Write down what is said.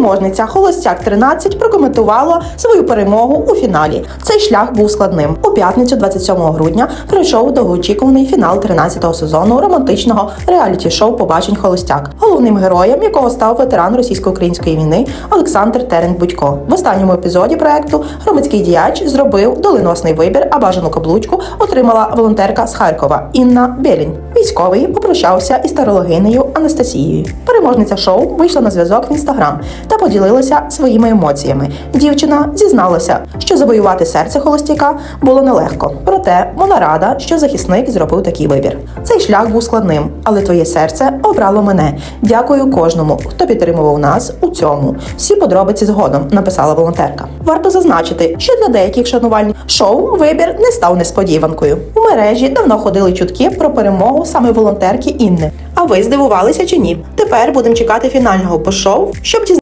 Переможниця Холостяк 13 прокоментувала свою перемогу у фіналі. Цей шлях був складним. У п'ятницю, 27 грудня, пройшов довгоочікуваний фінал 13-го сезону романтичного реаліті-шоу Побачень Холостяк, головним героєм якого став ветеран російсько-української війни Олександр Терен Будько. В останньому епізоді проекту громадський діяч зробив доленосний вибір, а бажану каблучку отримала волонтерка з Харкова Інна Белінь. Військовий попрощався із старологинею Анастасією. Переможниця шоу вийшла на зв'язок в інстаграм та поділилася своїми емоціями. Дівчина зізналася, що завоювати серце холостяка було нелегко. Проте вона рада, що захисник зробив такий вибір. Цей шлях був складним, але твоє серце обрало мене. Дякую кожному, хто підтримував нас у цьому. Всі подробиці згодом написала волонтерка. Варто зазначити, що для деяких шанувальників шоу вибір не став несподіванкою. У мережі давно ходили чутки про перемогу саме волонтерки Інни. А ви здивувалися чи ні? Тепер будемо чекати фінального по шоу, щоб дізнатися.